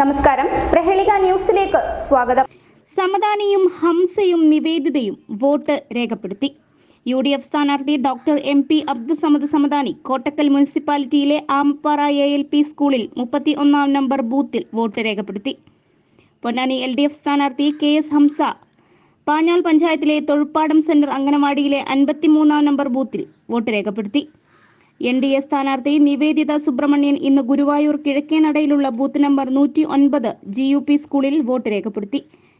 നമസ്കാരം. പ്രഹേളിക ന്യൂസിലേക്ക് സ്വാഗതം. സമദാനിയും ഹംസയും നിവേദിതയും വോട്ട് രേഖപ്പെടുത്തി. യു ഡി എഫ് സ്ഥാനാർത്ഥി doctor M P Abdussamad Samadani Kottakkal മുനിസിപ്പാലിറ്റിയിലെ ആമപ്പാറ എ എൽ പി സ്കൂളിൽ മുപ്പത്തി ഒന്നാം നമ്പർ ബൂത്തിൽ വോട്ട് രേഖപ്പെടുത്തി. പൊന്നാനി എൽ ഡി എഫ് സ്ഥാനാർത്ഥി കെ എസ് ഹംസ പാഞ്ഞാൾ പഞ്ചായത്തിലെ തൊഴുപ്പാടം സെന്റർ അംഗനവാടിയിലെ അൻപത്തിമൂന്നാം നമ്പർ ബൂത്തിൽ വോട്ട് രേഖപ്പെടുത്തി. എൻ ഡി എ സ്ഥാനാർത്ഥി നിവേദിത സുബ്രഹ്മണ്യൻ ഇന്ന് ഗുരുവായൂർ കിഴക്കേനടയിലുള്ള ബൂത്ത് നമ്പർ നൂറ്റി ഒൻപത് ജി യു പി സ്കൂളിൽ വോട്ട് രേഖപ്പെടുത്തി.